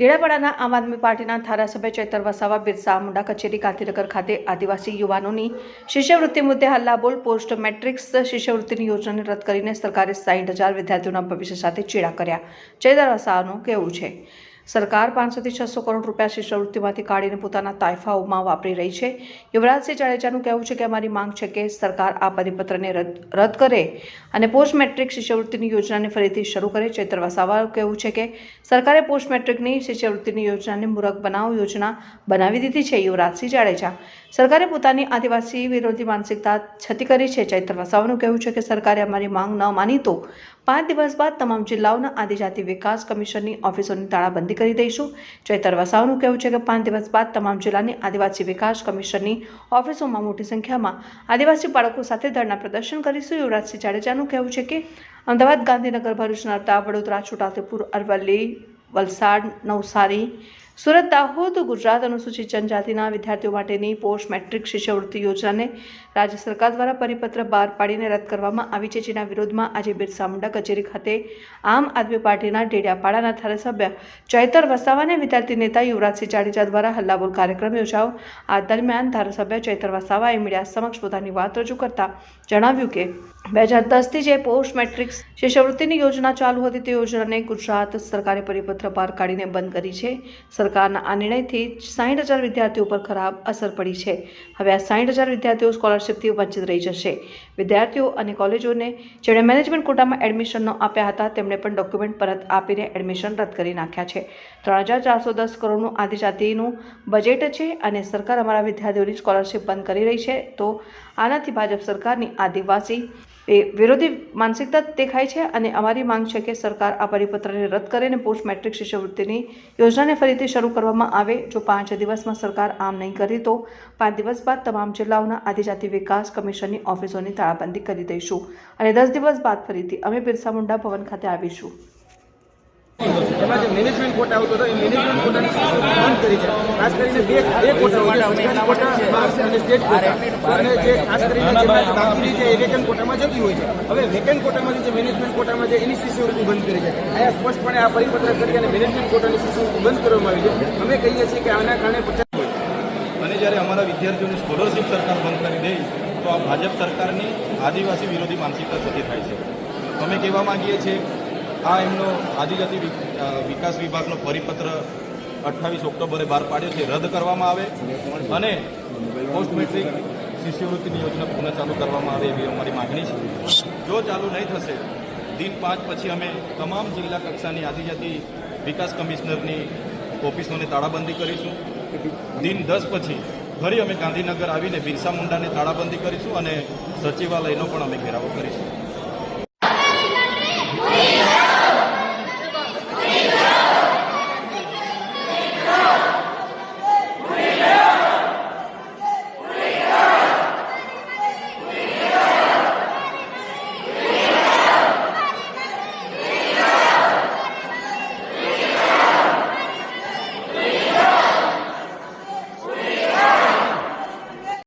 ડેડાપાડાના આમ આદમી પાર્ટીના ધારાસભ્ય ચૈતર વસાવા, બિરસા મુંડા કચેરી, ગાંધીનગર ખાતે આદિવાસી યુવાનોની શિષ્યવૃત્તિ મુદ્દે હલ્લાબોલ પોસ્ટ મેટ્રિક્સ શિષ્યવૃત્તિની યોજનાને રદ કરીને સરકારે સાઠ હજાર વિદ્યાર્થીઓના ભવિષ્ય સાથે ચેડા કર્યા. ચૈતર વસાવાનું કહેવું છે. સરકાર પાંચસોથી છસો કરોડ રૂપિયા શિષ્યવૃત્તિમાંથી કાઢીને પોતાના તાયફાઓમાં વાપરી રહી છે. યુવરાજસિંહ જાડેજાનું કહેવું છે કે અમારી માંગ છે કે સરકાર આ પરિપત્રને રદ રદ કરે અને પોસ્ટ મેટ્રિક શિષ્યવૃત્તિની યોજનાને ફરીથી શરૂ કરે. ચૈતર વસાવાનું કહેવું છે કે સરકારે પોસ્ટ મેટ્રિકની શિષ્યવૃત્તિની યોજનાને મૂરખ બનાવ યોજના બનાવી દીધી છે યુવરાજસિંહ જાડેજા. સરકારે પોતાની આદિવાસી વિરોધી માનસિકતા છતી કરી છે. ચૈતર વસાવાનું કહેવું છે કે સરકારે અમારી માંગ ન માની તો પાંચ દિવસ બાદ તમામ જિલ્લાઓના આદિજાતિ વિકાસ કમિશનની ઓફિસોની તાળાબંધી કરી દઈશું. ચૈતર વસાવાનું કહેવું છે કે પાંચ દિવસ બાદ તમામ જિલ્લાની આદિવાસી વિકાસ કમિશનની ઓફિસોમાં મોટી સંખ્યામાં આદિવાસી બાળકો સાથે ધરના પ્રદર્શન કરીશું. યુવરાજસિંહ જાડેજાનું કહેવું છે કે અમદાવાદ ગાંધીનગર ભરૂચ નર્મદા વડોદરા, છોટાઉદેપુર, અરવલ્લી, વલસાડ, નવસારી સુરત, દાહોદ, ગુજરાત અનુસૂચિત જનજાતિના વિદ્યાર્થીઓ માટેની પોસ્ટ મેટ્રિક શિષ્યવૃત્તિ યોજનાને રાજ્ય સરકાર દ્વારા પરિપત્ર બહાર પાડીને રદ કરવામાં આવી છે. જેના વિરોધમાં આજે બિરસા મુંડા કચેરી ખાતે આમ આદમી પાર્ટીના ડેડિયાપાડાના ધારાસભ્ય ચૈતર વસાવાને વિદ્યાર્થી નેતા યુવરાજસિંહ જાડેજા દ્વારા હલ્લાબોલ કાર્યક્રમ યોજાયો. આ દરમિયાન ધારાસભ્ય ચૈતર વસાવાએ મીડિયા સમક્ષ પોતાની વાત રજૂ કરતા જણાવ્યું કે, બે હજાર દસથી જે પોસ્ટ મેટ્રિક્સ શિષ્યવૃત્તિની યોજના ચાલુ હતી, તે યોજનાને ગુજરાત સરકારે પરિપત્ર બહાર કાઢીને બંધ કરી છે. સરકારના આ નિર્ણયથી સાઠ હજાર વિદ્યાર્થીઓ પર ખરાબ અસર પડી છે. હવે આ સાઠ હજાર વિદ્યાર્થીઓ સ્કોલરશિપથી વંચિત રહી જશે. વિદ્યાર્થીઓ અને કોલેજોને જેણે મેનેજમેન્ટ કોટામાં એડમિશન ન આપ્યા હતા, તેમણે પણ ડોક્યુમેન્ટ પરત આપીને એડમિશન રદ કરી નાખ્યા છે. ત્રણ હજાર ચારસો દસ કરોડનું આદિજાતિનું બજેટ છે અને સરકાર અમારા વિદ્યાર્થીઓની સ્કોલરશિપ બંધ કરી રહી છે, તો આનાથી ભાજપ સરકારની આદિવાસી એ વિરોધી માનસિકતા દેખાય છે અને અમારી માંગ છે કે સરકાર આ પરિપત્રને રદ કરીને પોસ્ટ મેટ્રિક શિષ્યવૃત્તિની યોજનાને ફરીથી શરૂ કરવામાં આવે. જો પાંચ દિવસમાં સરકાર આમ નહીં કરી તો પાંચ દિવસ બાદ તમામ જિલ્લાઓના આદિજાતિ વિકાસ કમિશનની ઓફિસોની તાળાબંધી કરી દઈશું. અને દસ દિવસ બાદ ફરીથી અમે બિરસા મુંડા ભવન ખાતે આવીશું. એમાં જે મેનેજમેન્ટ કોટા આવતો હતો એ મેનેજમેન્ટ કોટાની બંધ કરી છે. ખાસ કરીને બે બે કોટા અને સ્ટેટ કોટા અને જે ખાસ કરીને બાકી છે એ વેકન કોટામાં જતી હોય છે. હવે વેકન કોટામાંથી જે મેનેજમેન્ટ કોટામાં છે એની શિષ્યવૃત્તિ બંધ કરી છે. અહીંયા સ્પષ્ટપણે આ પરિપત્ર કરી અને મેનેજમેન્ટ કોટાની શિષ્યવૃત્તિ બંધ કરવામાં આવી છે. અમે કહીએ છીએ કે આના કારણે પચાસ અને જ્યારે અમારા વિદ્યાર્થીઓની સ્કોલરશિપ સરકાર બંધ કરી દે તો આ ભાજપ સરકારની આદિવાસી વિરોધી માનસિકતા થતી થાય છે. અમે કહેવા માંગીએ છીએ આ એમનો આદિજાતિ વિકાસ વિભાગનો પરિપત્ર અઠ્ઠાવીસ ઓક્ટોબરે બહાર પાડ્યો છે. રદ કરવામાં આવે અને પોસ્ટ મેટ્રિક શિષ્યવૃત્તિની યોજના પુનઃ ચાલુ કરવામાં આવે એવી અમારી માગણી છે. જો ચાલુ નહીં થશે, દિન પાંચ પછી અમે તમામ જિલ્લા કક્ષાની આદિજાતિ વિકાસ કમિશનરની ઓફિસોને તાળાબંધી કરીશું. દિન દસ પછી ફરી અમે ગાંધીનગર આવીને બિરસા મુંડાને તાળાબંધી કરીશું અને સચિવાલયનો પણ અમે ઘેરાવો કરીશું.